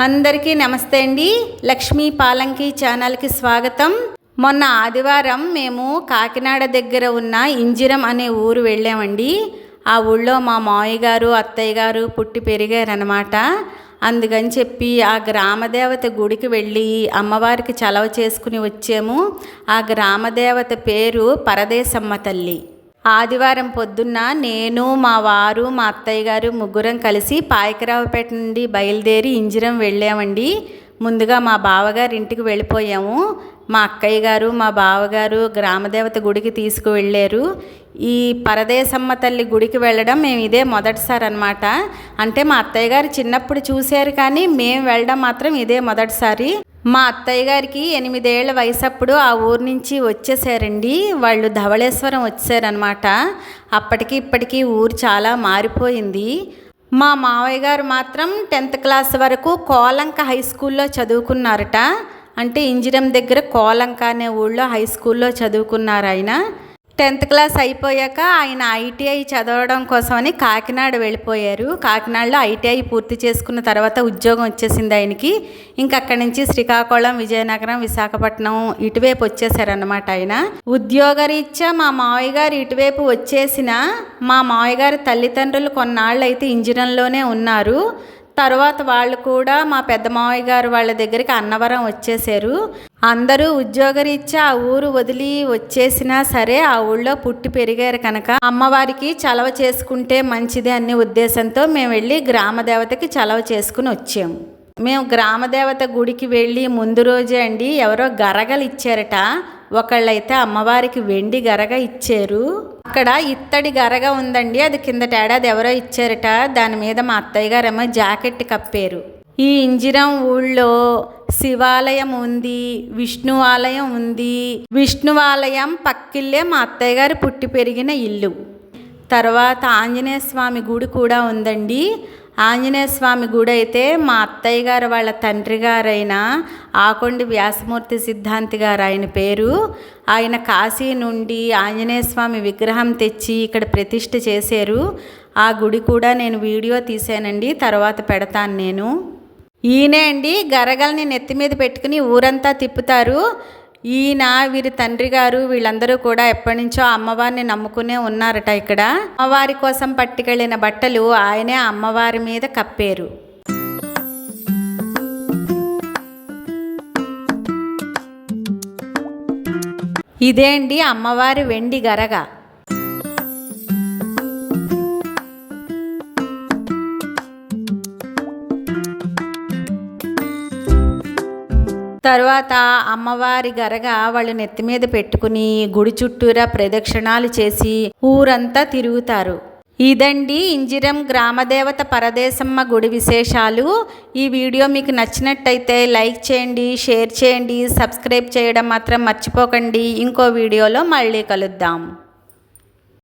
అందరికీ నమస్తే అండి. లక్ష్మీ పాలంకి ఛానల్కి స్వాగతం. మొన్న ఆదివారం మేము కాకినాడ దగ్గర ఉన్న ఇంజిరం అనే ఊరు వెళ్ళామండి. ఆ ఊళ్ళో మా మావయ్య గారు అత్తయ్య గారు పుట్టి పెరిగారనమాట అందుకని చెప్పి ఆ గ్రామదేవత గుడికి వెళ్ళి అమ్మవారికి చలవ చేసుకుని వచ్చాము. ఆ గ్రామదేవత పేరు పరదేశమ్మ తల్లి. ఆదివారం పొద్దున్న నేను మా వారు మా అత్తయ్య గారు ముగ్గురం కలిసి పాయకరావుపేట నుండి బయలుదేరి ఇంజిరం వెళ్ళామండి. ముందుగా మా బావగారి ఇంటికి వెళ్ళిపోయాము. మా అక్కయ్య గారు మా బావగారు గ్రామదేవత గుడికి తీసుకువెళ్ళారు. ఈ పరదేశమ్మ తల్లి గుడికి వెళ్ళడం మేము ఇదే మొదటిసారి అనమాట అంటే మా అత్తయ్య గారు చిన్నప్పుడు చూశారు కానీ మేము వెళ్ళడం మాత్రం ఇదే మొదటిసారి. మా అత్తయ్య గారికి ఎనిమిదేళ్ళ వయసప్పుడు ఆ ఊరు నుంచి వచ్చేసారండి. వాళ్ళు ధవళేశ్వరం వచ్చారనమాట అప్పటికి ఇప్పటికీ ఊరు చాలా మారిపోయింది. మా మావయ్య గారు మాత్రం టెన్త్ క్లాస్ వరకు కోలంక హై స్కూల్లో చదువుకున్నారట. అంటే ఇంజిరం దగ్గర కోలంక అనే ఊళ్ళో హై స్కూల్లో చదువుకున్నారు ఆయన టెన్త్ క్లాస్ అయిపోయాక ఆయన ఐటీఐ చదవడం కోసమని కాకినాడ వెళ్ళిపోయారు. కాకినాడలో ఐటీఐ పూర్తి చేసుకున్న తర్వాత ఉద్యోగం వచ్చేసింది ఆయనకి. ఇంకా అక్కడి నుంచి శ్రీకాకుళం విజయనగరం విశాఖపట్నం ఇటువైపు వచ్చేసారనమాట ఆయన. ఉద్యోగరీత్యా మా మావయ్య గారు ఇటువైపు వచ్చేసిన మా మావయ్య గారి తల్లిదండ్రులు కొన్నాళ్ళు అయితే ఇంజినంలోనే ఉన్నారు. తర్వాత వాళ్ళు కూడా మా పెద్ద మావయ్య గారు వాళ్ళ దగ్గరికి అన్నవరం వచ్చేసారు. అందరూ ఉద్యోగరీత్యా ఆ ఊరు వదిలి వచ్చేసినా సరే ఆ ఊళ్ళో పుట్టి పెరిగారు కనుక అమ్మవారికి చలవ చేసుకుంటే మంచిది అనే ఉద్దేశంతో మేము వెళ్ళి గ్రామ దేవతకి చలవ చేసుకుని వచ్చాము మేము గ్రామదేవత గుడికి వెళ్ళి ముందు రోజే అండి ఎవరో గరగలు ఇచ్చారట ఒకళ్ళైతే అమ్మవారికి వెండి గరగ ఇచ్చారు. అక్కడ ఇత్తడి గరగ ఉందండి. అది కిందట ఏడాది ఎవరో ఇచ్చారట. దాని మీద మా అత్తయ్య గారేమో జాకెట్ కప్పారు. ఈ ఇంజిరం ఊళ్ళో శివాలయం ఉంది విష్ణు ఆలయం ఉంది. విష్ణువాలయం పక్కిల్లే మా అత్తయ్య గారు పుట్టి పెరిగిన ఇల్లు. తర్వాత ఆంజనేయ స్వామి గుడి కూడా ఉందండి. ఆంజనేయ స్వామి గుడి అయితే మా అత్తయ్య గారు వాళ్ళ తండ్రి గారైన ఆకొండి వ్యాసమూర్తి సిద్ధాంతి గారు ఆయన పేరు. ఆయన కాశీ నుండి ఆంజనేయ స్వామి విగ్రహం తెచ్చి ఇక్కడ ప్రతిష్ఠ చేశారు. ఆ గుడి కూడా నేను వీడియో తీసానండి తర్వాత పెడతాను నేను. ఈయనే అండి గరగల్ని నెత్తి మీద పెట్టుకుని ఊరంతా తిప్పుతారు. ఈయన వీరి తండ్రి గారు వీళ్ళందరూ కూడా ఎప్పటి నుంచో అమ్మవారిని నమ్ముకునే ఉన్నారట ఇక్కడ. అమ్మవారి కోసం పట్టుకెళ్ళిన బట్టలు ఆయనే అమ్మవారి మీద కప్పారు. ఇదే అండి అమ్మవారి వెండి గరగ? తర్వాత అమ్మవారి గరగ వాళ్ళు నెత్తి మీద పెట్టుకుని గుడి చుట్టూరా ప్రదక్షిణాలు చేసి ఊరంతా తిరుగుతారు. ఇదండి ఇంజిరం గ్రామదేవత పరదేశమ్మ గుడి విశేషాలు. ఈ వీడియో మీకు నచ్చినట్టయితే లైక్ చేయండి షేర్ చేయండి సబ్స్క్రైబ్ చేయడం మాత్రం మర్చిపోకండి. ఇంకో వీడియోలో మళ్ళీ కలుద్దాం.